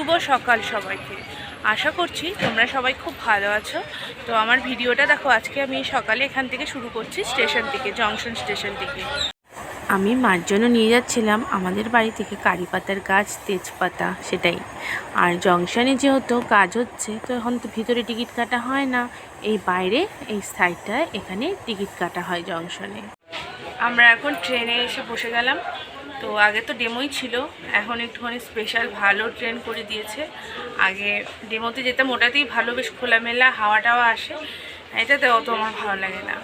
শুভ সকাল সবাইকে। আশা করছি তোমরা সবাই খুব ভালো আছো। তো আমার ভিডিওটা দেখো, আজকে আমি সকালে এখান থেকে শুরু করছি স্টেশন থেকে, জংশন স্টেশন থেকে। আমি মার জন্য নিয়ে যাচ্ছিলাম, আমাদের বাড়ি থেকে কারি পাতার গাছ, তেজপাতা, সেটাই। আর জংশনে যেহেতু কাজ হচ্ছে, তো এখন তো ভিতরে টিকিট কাটা হয় না। এই বাইরে, এই সাইডটায় এখানে টিকিট কাটা হয় জংশনে। আমরা এখন ট্রেনে এসে বসে গেলাম। তো আগে তো ডেমোই ছিল, এখন একটুখানি স্পেশাল ভালো ট্রেন করে দিয়েছে। আগে ডেমোতে যেতাম, ওটাতেই ভালো বেশ খোলামেলা হাওয়া টাওয়া আসে, এটাতে অত আমার ভালো লাগে না।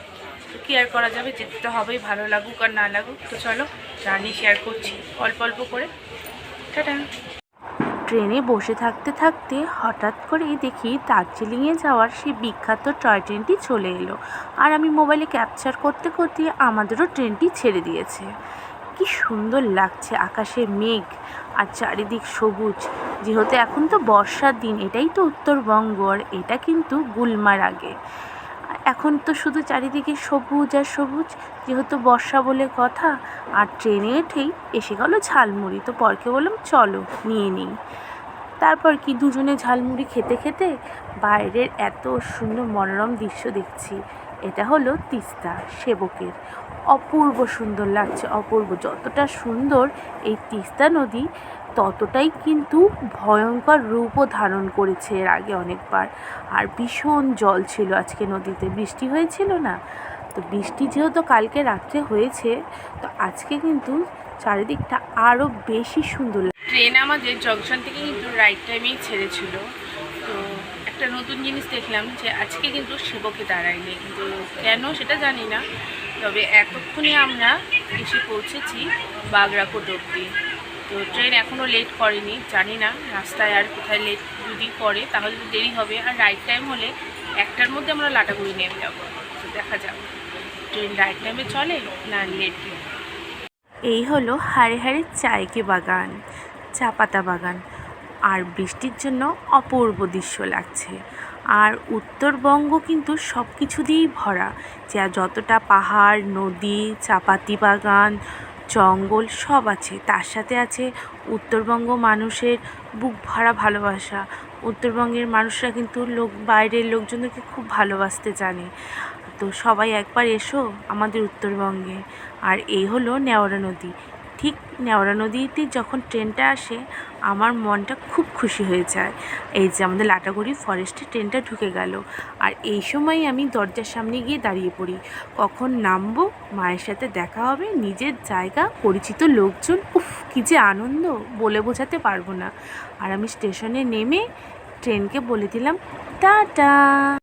তো কী আর করা যাবে, যেতে তো হবেই, ভালো লাগুক আর না লাগুক। তো চলো জার্নি শেয়ার করছি, অল্প অল্প করে। টাটা। ট্রেনে বসে থাকতে থাকতে হঠাৎ করেই দেখি দার্জিলিংয়ে যাওয়ার সেই বিখ্যাত টয় ট্রেনটি চলে এলো। আর আমি মোবাইলে ক্যাপচার করতে করতে আমাদেরও ট্রেনটি ছেড়ে দিয়েছে। কি সুন্দর লাগছে, আকাশে মেঘ আর চারিদিক সবুজ। যেহেতু এখন তো বর্ষার দিন, এটাই তো উত্তরবঙ্গ আর এটা কিন্তু গুলমার আগে। এখন তো শুধু চারিদিকে সবুজ আর সবুজ, যেহেতু বর্ষা বলে কথা, আর ট্রেনে উঠেই এসে গেল ঝালমুড়ি। তো পরকে বললাম, চলো, নিয়ে নিই। তারপর কি দুজনে ঝালমুড়ি খেতে খেতে বাইরের এত সুন্দর মনোরম দৃশ্য দেখছি। এটা হলো তিস্তা সেবকের। অপূর্ব সুন্দর লাগছে, অপূর্ব। যতটা সুন্দর এই তিস্তা নদী, ততটাই কিন্তু ভয়ঙ্কর রূপও ধারণ করেছে এর আগে অনেকবার। আর ভীষণ জল ছিল আজকে নদীতে। বৃষ্টি হয়েছিল না? তো বৃষ্টি যেহেতু কালকে রাত্রে হয়েছে, তো আজকে কিন্তু চারিদিকটা আরও বেশি সুন্দর ট্রেন আমাদের জংশন থেকে কিন্তু রাইট টাইমেই ছেড়েছিল। একটা নতুন জিনিস দেখলাম যে আজকে কিন্তু শিবকে দাঁড়ায়নি। কিন্তু কেন সেটা জানি না। তবে এতক্ষণে আমরা এসে পৌঁছেছি বাগরাকোট অব্দি তো ট্রেন এখনও লেট করেনি, জানি না রাস্তায় আর কোথায় লেট যদি করে তাহলে তো দেরি হবে। আর রাইট টাইম হলে একটার মধ্যে আমরা লাটাগুড়ি নেমে যাব। তো দেখা যাক, ট্রেন রাইট টাইমে চলে না লেট এই হলো হাড়ে হাড়ে চায়কে বাগান চা পাতা বাগান। আর বৃষ্টির জন্য অপূর্ব দৃশ্য লাগছে। আর উত্তরবঙ্গ কিন্তু সব কিছু দিয়েই ভরা। যা যতটা পাহাড়, নদী, চাপাতি বাগান, জঙ্গল সব আছে। তার সাথে আছে উত্তরবঙ্গ মানুষের বুক ভরা ভালোবাসা। উত্তরবঙ্গের মানুষরা কিন্তু লোক, বাইরের লোকজনদেরকে খুব ভালোবাসতে জানে। তো সবাই একবার এসো আমাদের উত্তরবঙ্গে। আর এই হলো নেওয়ারা নদী। ঠিক নেওয়ারা নদীতে যখন ট্রেনটা আসে, আমার মনটা খুব খুশি হয়ে যায়। এই যে আমাদের লাটাগুড়ি ফরেস্টে ট্রেনটা ঢুকে গেল। আর এই সময় আমি দরজার সামনে গিয়ে দাঁড়িয়ে পড়ি। কখন নামবো, মায়ের সাথে দেখা হবে, নিজের জায়গা, পরিচিত লোকজন, উফ, কী যে আনন্দ, বলে বোঝাতে পারব না। আর আমি স্টেশনে নেমে ট্রেনকে বলে দিলাম, টাটা!